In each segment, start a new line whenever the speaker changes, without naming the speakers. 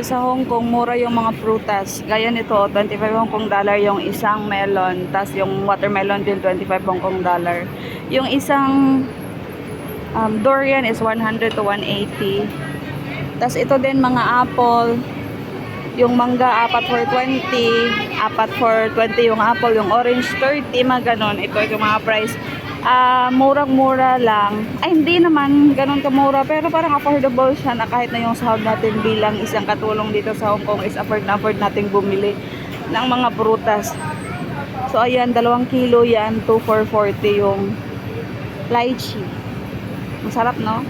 sa Hong Kong, mura yung mga prutas. Gaya nito, 25 Hong Kong dollar yung isang melon. Tapos yung watermelon din, 25 Hong Kong dollar. Yung isang um, durian is 100 to 180. Tapos ito din mga apple. Yung mangga, apat for 20. Apat for 20 yung apple. Yung orange, 30. Mga ganon. Ito yung mga price. Ah, murang-mura lang. Ay, hindi naman ganun kamura. Pero parang affordable siya na kahit na yung sahod natin bilang isang katulong dito sa Hong Kong is afford na afford natin bumili ng mga prutas. So, ayan, dalawang kilo yan. 2 for 40 yung lychee. Masarap, no?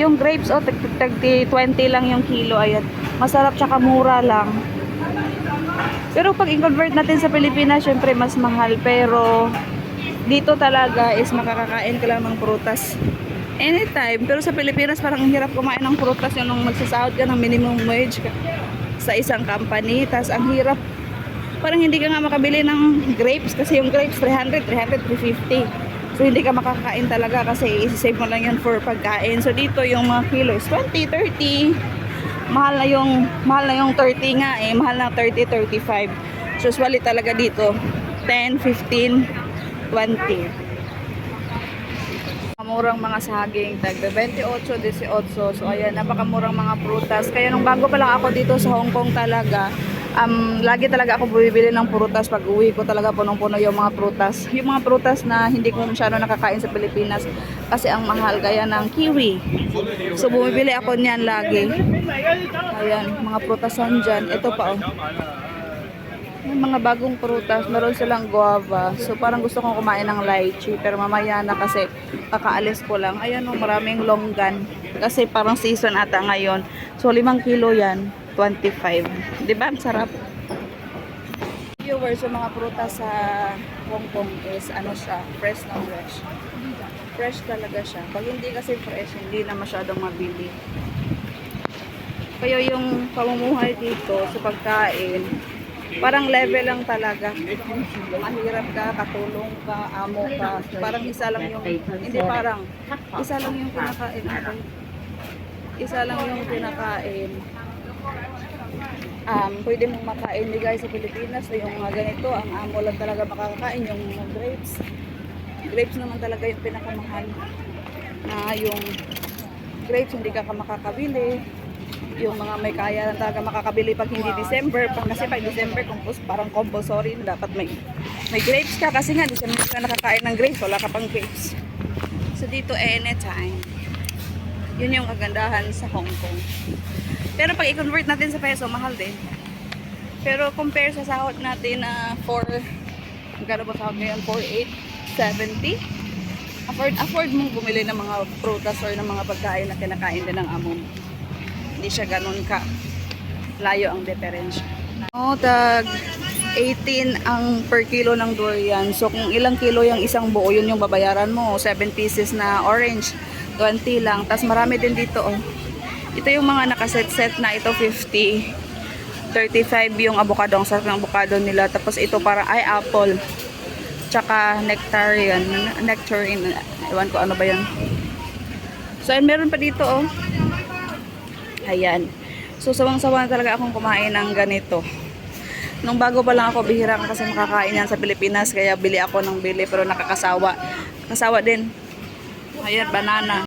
Yung grapes, oh, tag, tag, 20 lang yung kilo. Ayan. Masarap tsaka mura lang. Pero pag i-convert natin sa Pilipinas, syempre mas mahal. Pero dito talaga is makakakain ka lang ng prutas anytime. Pero sa Pilipinas, parang ang hirap kumain ng prutas yung nung magsasahod ka ng minimum wage sa isang company. Tapos ang hirap, parang hindi ka nga makabili ng grapes kasi yung grapes 300, 300, 350. So hindi ka makakain talaga kasi isi-save mo lang yan for pagkain. So dito yung mga kilo is 20, 30. Mahal na yung mahal na yung 30 nga eh, mahal na 30, 35. So usually talaga dito 10, 15, 20. Murang mga saging, tagbe 28, 18. So ayan, napakamurang mga prutas. Kaya nung bago pa lang ako dito sa Hong Kong talaga, um, lagi talaga ako bumibili ng prutas pag uwi ko talaga punong-puno yung mga prutas. Yung mga prutas na hindi ko masyado nakakain sa Pilipinas kasi ang mahal gaya ng kiwi. So bumibili ako niyan lagi. Ayan, mga prutasan dyan. Ito pa oh. Yung mga bagong prutas, meron silang guava. So parang gusto kong kumain ng lychee pero mamaya na kasi kakaalis ko lang. Ayan oh, maraming longgan. Kasi parang season ata ngayon. So 5 kilo yan, 25. 'Di ba? Ang sarap. Viewers, yung mga prutas sa Hong Kong is ano siya, fresh na fresh. Fresh talaga siya. Pag hindi kasi fresh, hindi na masyadong mabili. Kaya yung pamumuhay dito sa pagkain, parang level lang talaga. Mahirap ka, katulong ka, amo ka. Parang isa lang yung, hindi parang, isa lang yung pinakain. Isa lang yung pinakain. Um, pwede mong makain ni guys sa Pilipinas. So yung mga ganito, ang amo lang talaga makakakain, yung grapes. Grapes naman talaga yung pinakamahal. Na yung grapes, hindi ka makakabili yung mga may kaya lang talaga makakabili pag hindi December. Pag kasi pag December compos parang compulsory na dapat may may grapes ka. Kasi nga December ka nakakain ng grapes. Wala ka pang grapes. So dito anytime. Yun yung kagandahan sa Hong Kong. Pero pag i-convert natin sa peso mahal din. Pero compare sa sahod natin na 4 magkano ba sahod ngayon? 4,870 afford afford mong bumili ng mga prutas or ng mga pagkain na kinakain din ng amo mo hindi siya ganun ka layo ang diferensya. Oh, tag 18 ang per kilo ng durian. So kung ilang kilo yung isang buo, yun yung babayaran mo. 7 pieces na orange, 20 lang. Tapos marami din dito oh. Ito yung mga nakaset-set na ito 50. 35 yung avocado, ang sarap ng avocado nila. Tapos ito para ay apple. Tsaka nectarian, nectarine. Ewan ko ano ba yan. So, and meron pa dito oh. Ayan. So, sawang-sawa na talaga akong kumain ng ganito. Nung bago pa lang ako, bihira ka kasi makakain yan sa Pilipinas. Kaya bili ako ng bili pero nakakasawa. Kasawa din. Ayan, banana.